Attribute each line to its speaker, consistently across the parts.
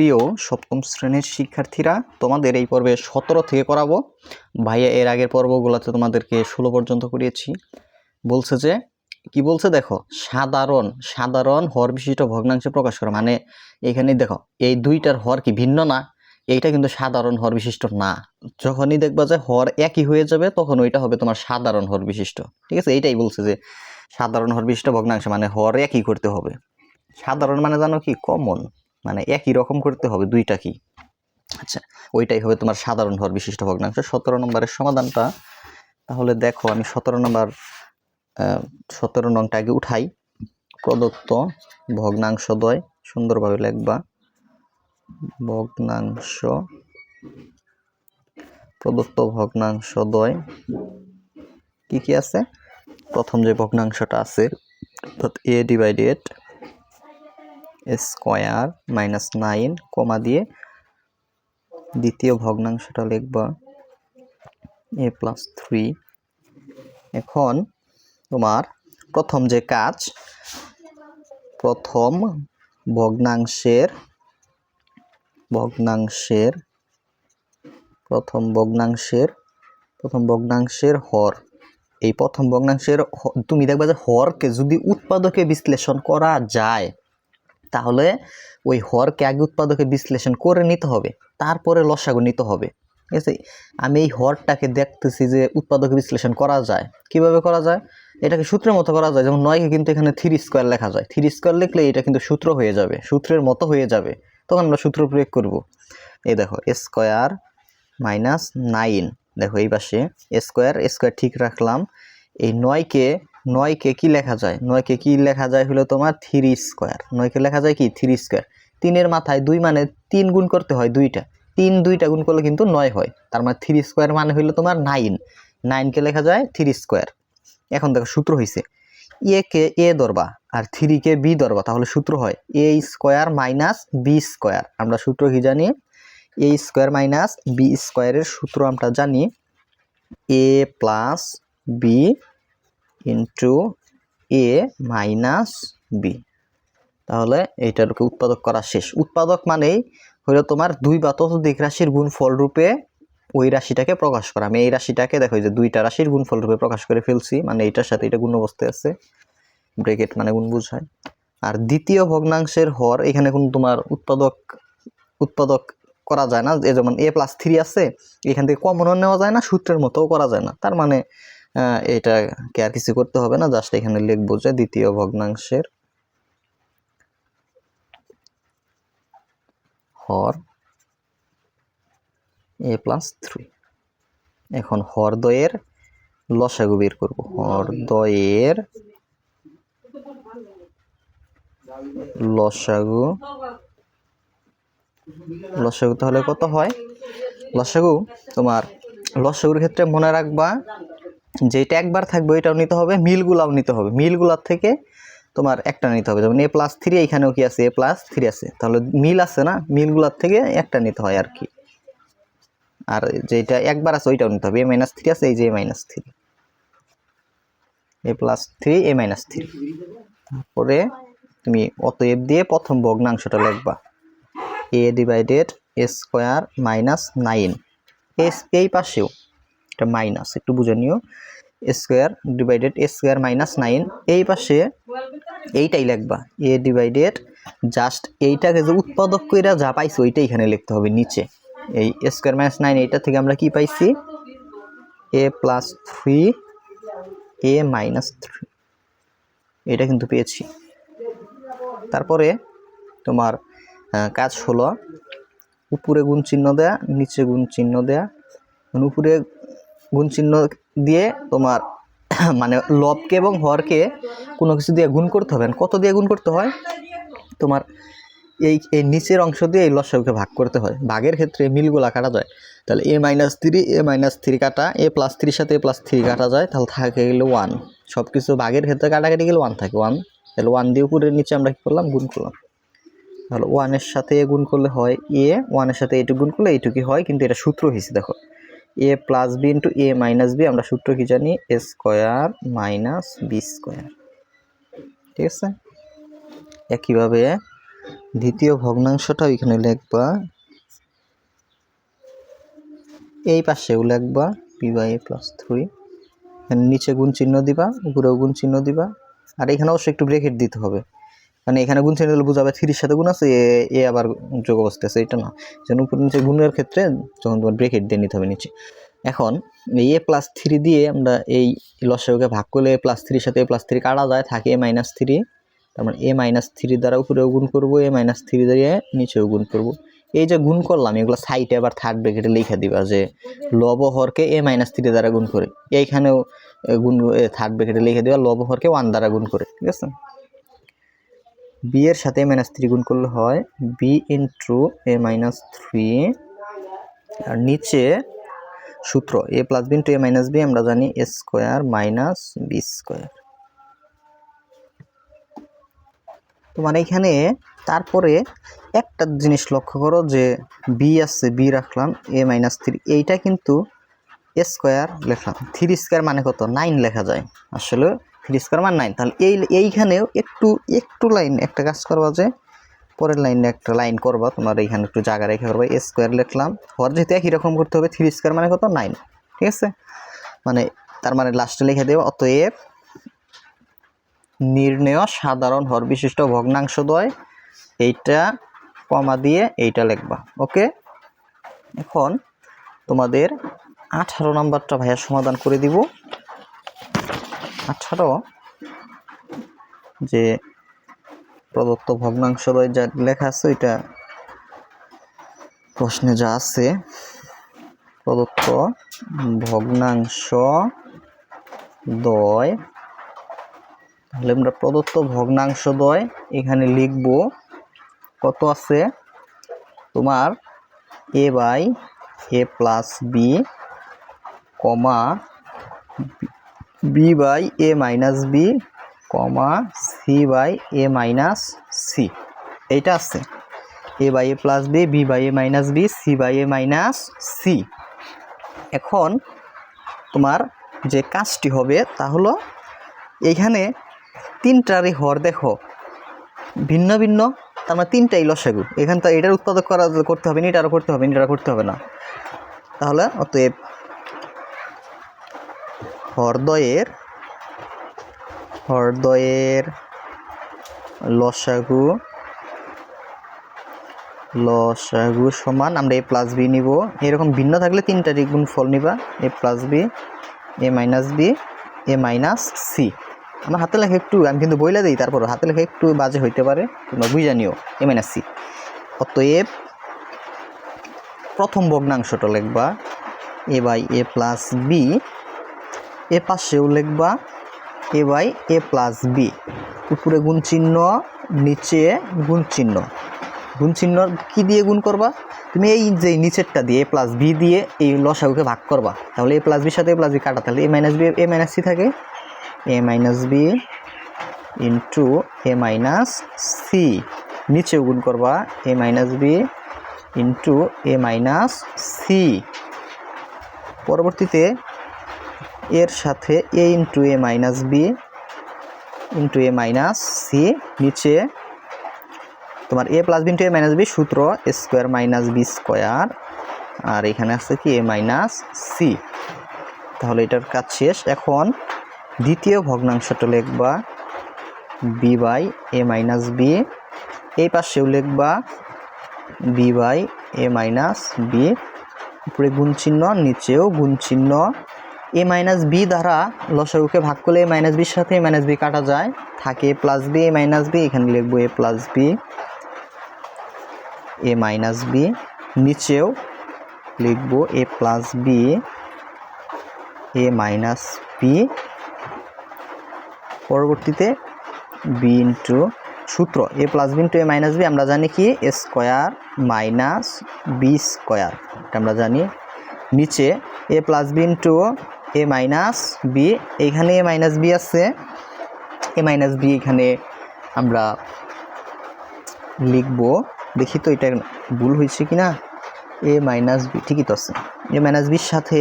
Speaker 1: প্রিয় সপ্তম শ্রেণির শিক্ষার্থীরা, তোমাদের এই পর্বে সতেরো থেকে করাবো। ভাইয়া, এর আগের পর্বগুলোতে তোমাদেরকে ষোলো পর্যন্ত করিয়েছি। বলছে যে, কি বলছে দেখো? সাধারণ সাধারণ হর বিশিষ্ট ভগ্নাংশে প্রকাশ করা। মানে এখানে দেখো, এই দুইটার হর কি ভিন্ন না? এইটা কিন্তু সাধারণ হর বিশিষ্ট না। যখনই দেখবা যে হর একই হয়ে যাবে, তখন ওইটা হবে তোমার সাধারণ হর বিশিষ্ট। ঠিক আছে? এইটাই বলছে যে, সাধারণ হর বিশিষ্ট ভগ্নাংশ মানে হর একই করতে হবে। সাধারণ মানে জানো কি? কমন। মানে একই রকম করতে হবে, দুইটা কি? আচ্ছা ওইটাই হবে তোমার সাধারণ হর বিশিষ্ট ভগ্নাংশ। সতেরো নম্বরের সমাধানটা, তাহলে দেখো আমি সতেরো নম্বর সতেরো নংটা আগে উঠাই। প্রদত্ত ভগ্নাংশদ্বয় সুন্দরভাবে লিখবা। ভগ্নাংশ, প্রদত্ত ভগ্নাংশদ্বয় কি কি আছে? প্রথম যে ভগ্নাংশটা আছে, অর্থাৎ a divided square minus nine comma দিয়ে দ্বিতীয় ভগ্নাংশটা লিখবা এ প্লাস থ্রি। এখন তোমার প্রথম যে কাজ, প্রথম ভগ্নাংশের ভগ্নাংশের, প্রথম ভগ্নাংশের প্রথম ভগ্নাংশের হর। এই প্রথম ভগ্নাংশের তুমি দেখবা যে হরকে যদি উৎপাদকে বিশ্লেষণ করা যায় তাহলে ওই হরকে আগে উৎপাদকে বিশ্লেষণ করে নিতে হবে, তারপরে লসাগু নিতে হবে। ঠিক আছে? আমি এই হরটাকে দেখতেছি যে উৎপাদকে বিশ্লেষণ করা যায়। কীভাবে করা যায়? এটাকে সূত্রের মতো করা যায়। যেমন নয়কে কিন্তু এখানে থ্রি স্কোয়ার লেখা যায়। থ্রি স্কোয়ার লিখলে এটা কিন্তু সূত্র হয়ে যাবে। সূত্রের মতো হয়ে যাবে। তখন আমরা সূত্র প্রয়োগ করব। এই দেখো স্কোয়ার মাইনাস নাইন। দেখো, এই পাশে স্কোয়ার স্কোয়ার ঠিক রাখলাম। এই নয়কে নয়কে কি লেখা যায়? নয়কে কি লেখা যায় হলো তোমার থ্রি স্কোয়ার। নয়কে লেখা যায় কি? Three square. তিনের মাথায় দুই মানে তিন গুণ করতে হয় দুইটা। তিন দুইটা গুণ করলে কিন্তু নয় হয়। তার মানে থ্রি স্কোয়ার মানে হইল তোমার নাইন। নাইনকে লেখা যায় থ্রি স্কোয়ার। এখন দেখো সূত্র হয়েছে এ কে এ ধরবা আর থ্রি কে বি ধরবা তাহলে সূত্র হয় a square minus b square. আমরা সূত্র কি জানি? এ স্কোয়ার মাইনাস বি স্কোয়ারের সূত্র আমরা জানি a plus b into a minus b তাহলে এইটারকে উৎপাদক করা শেষ। উৎপাদক মানেই হলো তোমার দুই বা ততোধিক রাশির গুণফল রূপে ওই রাশিটাকে প্রকাশ করা। আমি এই রাশিটাকে দেখো যে দুইটা রাশির গুণফল রূপে প্রকাশ করে ফেলছি মানে এইটার সাথে এটা গুণ অবস্থায় আছে। ব্রেকেট মানে গুণ বুঝায় আর দ্বিতীয় ভগ্নাংশের হর, এখানে কোন তোমার উৎপাদক উৎপাদক করা যায় না। যেমন এ প্লাস থ্রি আছে, এখান থেকে কমনও নেওয়া যায় না, সূত্রের মতোও করা যায় না। তার মানে এটাকে আর কিছু করতে হবে না? জাস্ট এখানে লিখব যে দ্বিতীয় ভগ্নাংশের হর এ প্লাস থ্রি এখন হরদয়ের লসাগু বের করব। হরদয়ের লসাগু লসাগু তাহলে কত হয়? লসাগু, তোমার লসাগুর ক্ষেত্রে মনে রাখবা যেটা একবার থাকবে, ওইটাও নিতে হবে, মিলগুলাও নিতে হবে। মিলগুলার থেকে তোমার একটা নিতে হবে। যেমন এ প্লাস থ্রি এইখানেও কি আছে? এ প্লাস থ্রি আছে। তাহলে মিল আছে না? মিলগুলার থেকে একটা নিতে হয় আর কি আর যেটা একবার আছে, ওইটাও নিতে হবে। এ মাইনাস থ্রি আছে, এই যে a minus three a plus three a minus three তারপরে তুমি অতএব দিয়ে প্রথম ভগ্নাংশটা লিখবা। A divided a square minus nine S এই পাশেও। এটা মাইনাস একটু বুঝে নিও। Square divided a square minus nine এই পাশে এইটাই লিখবা। এ ডিভাইডেড জাস্ট এইটাকে যে উৎপাদক কইরা যা পাইছি ওইটাই এখানে লিখতে হবে, নিচে। এই স্কোয়ার মাইনাস নাইন এইটা থেকে আমরা কি পাইছি? A plus three a minus three এটা কিন্তু পেয়েছি। তারপরে তোমার কাজ হলো উপরে গুণ চিহ্ন দেয়া, নিচে গুণ চিহ্ন দেয়া। মানে উপরে গুণ চিহ্ন দিয়ে তোমার মানে লবকে এবং হরকে কোনো কিছু দিয়ে গুণ করতে হবে। কত দিয়ে গুণ করতে হয়? তোমার এই এই নিচের অংশ দিয়ে এই লসাগুকে ভাগ করতে হয়। ভাগের ক্ষেত্রে মিলগুলা কাটা যায়। তাহলে A minus three A minus three কাটা, এ প্লাস থ্রির সাথে এ প্লাস থ্রি কাটা যায়, তাহলে থাকে গেলে ওয়ান সব কিছু ভাগের ক্ষেত্রে কাটাকাটি গেলে ওয়ান থাকে ওয়ান তাহলে ওয়ান দিয়ে উপরে নিচে আমরা কী করলাম? গুণ করলাম। তাহলে ওয়ানের সাথে এ গুণ করলে হয় এ ওয়ানের সাথে এইটুকু গুণ করলে এইটুকুই হয়, কিন্তু এটা সূত্র হয়েছে দেখো। A plus B into A minus B আমরা সূত্র কি জানি? A square minus B square ঠিক আছে? একইভাবে দ্বিতীয় ভগ্নাংশটা এখানে লিখবা। এই পাশেও লিখবা P by A plus three নিচে গুণ চিহ্ন দিবা, উপরেও গুণ চিহ্ন দিবা। আর এখানে অবশ্যই একটু ব্রেকেট দিতে হবে। মানে এখানে গুণ চিহ্ন বোঝাবে থ্রির সাথে গুণ আছে, এ আবার যোগ অবস্থা আছে, এটা না। যেন উপরে নিচে গুণের ক্ষেত্রে যখন তোমার ব্রেকেট দিয়ে নিতে হবে নিচে। এখন এ প্লাস থ্রি দিয়ে আমরা এই লসাগুকে ভাগ করলে প্লাস থ্রির সাথে প্লাস থ্রি কাটা যায়, থাকে এ মাইনাস থ্রি তার মানে এ মাইনাস থ্রি দ্বারা উপরেও গুণ করব এ মাইনাস থ্রি দিয়ে নিচেও গুণ করব। এই যে গুণ করলাম, এগুলো সাইডে আবার থার্ড ব্রেকেটে লিখে দিবা যে লব হরকে এ মাইনাস থ্রি দ্বারা গুণ করে। এইখানেও গুণ থার্ড ব্রেকেটে লিখে দিবা লব হরকে ওয়ান দ্বারা গুণ করে, ঠিক আছে? বি এর সাথে মাইনাস থ্রি গুণ করলে হয় B into A minus three আর নিচে সূত্র A plus B into A minus B আমরা জানি A square minus B square তোমার এখানে তারপরে একটা জিনিস লক্ষ্য করো যে বি আছে বি রাখলাম এ মাইনাস থ্রি এইটা কিন্তু স্কোয়ার লেখলাম থ্রি স্কোয়ার মানে কত? নাইন লেখা যায়। আসলে থ্রি স্কোয়ার মানে নাইন তাহলে এই এইখানেও একটু একটু লাইন একটা কাজ করবা যে, পরের লাইনে একটা লাইন করবা, তোমার এইখানে একটু জায়গা রেখে করবা এ স্কোয়ার লিখলাম। হর যেহেতু একই রকম করতে হবে থ্রি স্কোয়ার মানে কত? নাইন ঠিক আছে? মানে তার মানে লাস্টে লিখে দেবো, অতএব নির্ণেয় সাধারণ হর বিশিষ্ট ভগ্নাংশদ্বয়, এইটা কমা দিয়ে এইটা লিখবা ওকে এখন তোমাদের আঠারো নাম্বারটা ভাইয়া সমাধান করে দিব। আঠারো, যে প্রদত্ত ভগ্নাংশদ্বয় যা লেখা আছে, এটা প্রশ্নে যা আছে, প্রদত্ত ভগ্নাংশ দয় তাহলে আমরা প্রদত্ত ভগ্নাংশ দয় এখানে লিখব, কত আছে? তোমার A by A plus B comma B by A minus B comma C by A minus C এইটা আছে। A by A plus B B by A minus B C by A minus C এখন তোমার যে কাজটি হবে তা হলো এইখানে তিনটারই হর দেখো। ভিন্ন ভিন্ন, তার মানে তিনটাই লসাগু। এখান তো এটার উৎপাদক করা করতে হবে না এটারও করতে হবে না এটারও করতে হবে না। তাহলে অতএব হরদয়ের হরদয়ের লসাগু লসাগু সমান, আমরা এ প্লাস বি নিব। এরকম ভিন্ন থাকলে তিনটারই গুণ ফল নিবা, A plus B A minus B A minus C আমার হাতে লেখা একটু, আমি কিন্তু বইলা দিই, তারপর হাতে লেখা একটু বাজে হইতে পারে, তোমরা বুঝা নিও, এ মাইনাস সি অতএব প্রথম ভগ্নাংশটা লিখবা A by A plus B এ পাশেও লিখবা A by A plus B. উপরে গুণ চিহ্ন, নিচে গুণ চিহ্ন। গুণ চিহ্ন কি দিয়ে গুণ করবা? তুমি এই যে নিচেরটা দিয়ে, এ প্লাস বি দিয়ে এই লসাগুকে ভাগ করবা। তাহলে এ প্লাস বির সাথে এ প্লাস বি কাটা। তাহলে A minus B, A minus C থাকে? A minus B into A minus C. নিচেও গুণ করবা, A minus B into A minus C. পরবর্তীতে এর সাথে A into A minus B into A minus C নিচে তোমার A plus B into A minus B সূত্র স্কোয়ার মাইনাস বি স্কোয়ার আর এখানে আছে কি এ মাইনাস সি তাহলে এটার কাজ শেষ। এখন দ্বিতীয় ভগ্নাংশটা লিখবা B by A minus B এই পাশেও লিখবা B by A minus B উপরে গুণ চিহ্ন, নিচেও গুণ চিহ্ন। এ মাইনাস বি দ্বারা লসাগুকে ভাগ করলে এ মাইনাস বির সাথে এ মাইনাস বি কাটা যায়। থাকে A plus B, A minus B, এখানে লিখব A plus B. A minus B, নিচেও লিখব A plus B, A minus B. পরবর্তীতে বি ইন্টু সূত্র, A plus B into A minus B, আমরা জানি কি? A square minus B square. এটা আমরা জানি। নিচে A plus B into A minus B এইখানে এ মাইনাস বি আছে। এ মাইনাস বি এখানে আমরা লিখব। দেখি তো এটা ভুল হয়েছে কি না এ মাইনাস বি, ঠিকই তো আছে। এ মাইনাস বির সাথে,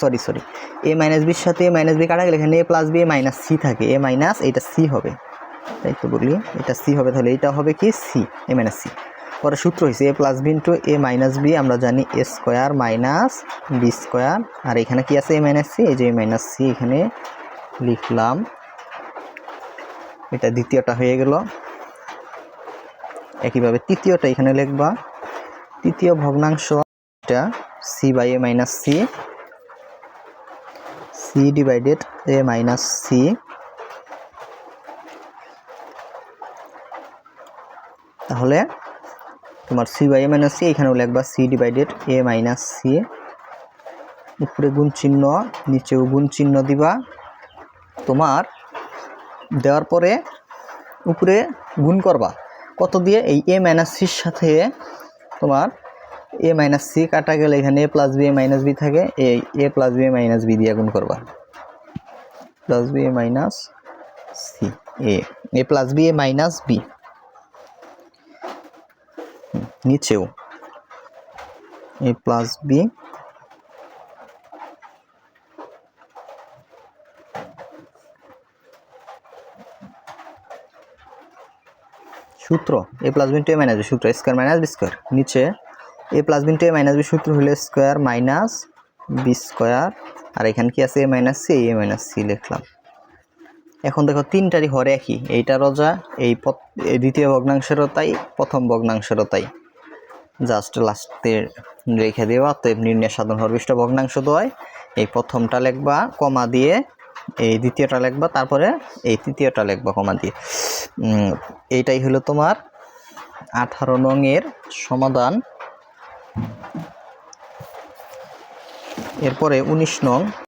Speaker 1: সরি সরি। এ মাইনাস বির সাথে এ মাইনাস বি কাটা গেলে এখানে A plus B, A minus C থাকে। এ মাইনাস এটা সি হবে। তাই তো বলি, এটা সি হবে, তাহলে এটা হবে কি? C, A minus C. পরে সূত্র হয়েছে A plus B into A minus B আমরা জানি A square minus B square আর এখানে কি আছে এ মাইনাস সি এই যে এ মাইনাস সি এখানে লিখলাম। এটা দ্বিতীয়টা হয়ে গেল। একইভাবে তৃতীয়টা এখানে লিখবা। তৃতীয় ভগ্নাংশ এটা C by A minus C C divided A minus C তাহলে তোমার C by A minus C এখানেও লিখবা C divided A minus C এ উপরে গুণ চিহ্ন, নিচেও গুণ চিহ্ন দিবা। তোমার দেওয়ার পরে উপরে গুণ করবা। কত দিয়ে? এই এ মাইনাস সির সাথে তোমার এ মাইনাস সি কাটা গেলে এখানে A plus B A minus B থাকে। এই A plus B A minus B দিয়ে গুণ করবা। Plus B A minus C A A plus B A minus B নিচেও। এ প্লাস বি সূত্র A plus B into A minus B সূত্র square minus B square নিচে A plus B into A minus B সূত্র হলে square minus B square আর এখানে কি আছে? A minus C A minus C লিখলাম। এখন দেখো, তিনটারই হর একই। এইটা রজা এই দ্বিতীয় ভগ্নাংশেরও তাই, প্রথম ভগ্নাংশেরও তাই। জাস্ট লাস্টে রেখে দেওয়া অতএব নির্ণয় সাধন হরবিষ্ট ভগ্নাংশ দয় এই প্রথমটা লিখবা, কমা দিয়ে, এই দ্বিতীয়টা লিখবা, তারপরে এই তৃতীয়টা লিখবা, কমা দিয়ে। এইটাই হলো তোমার আঠারো নংয়ের সমাধান। এরপরে উনিশ নং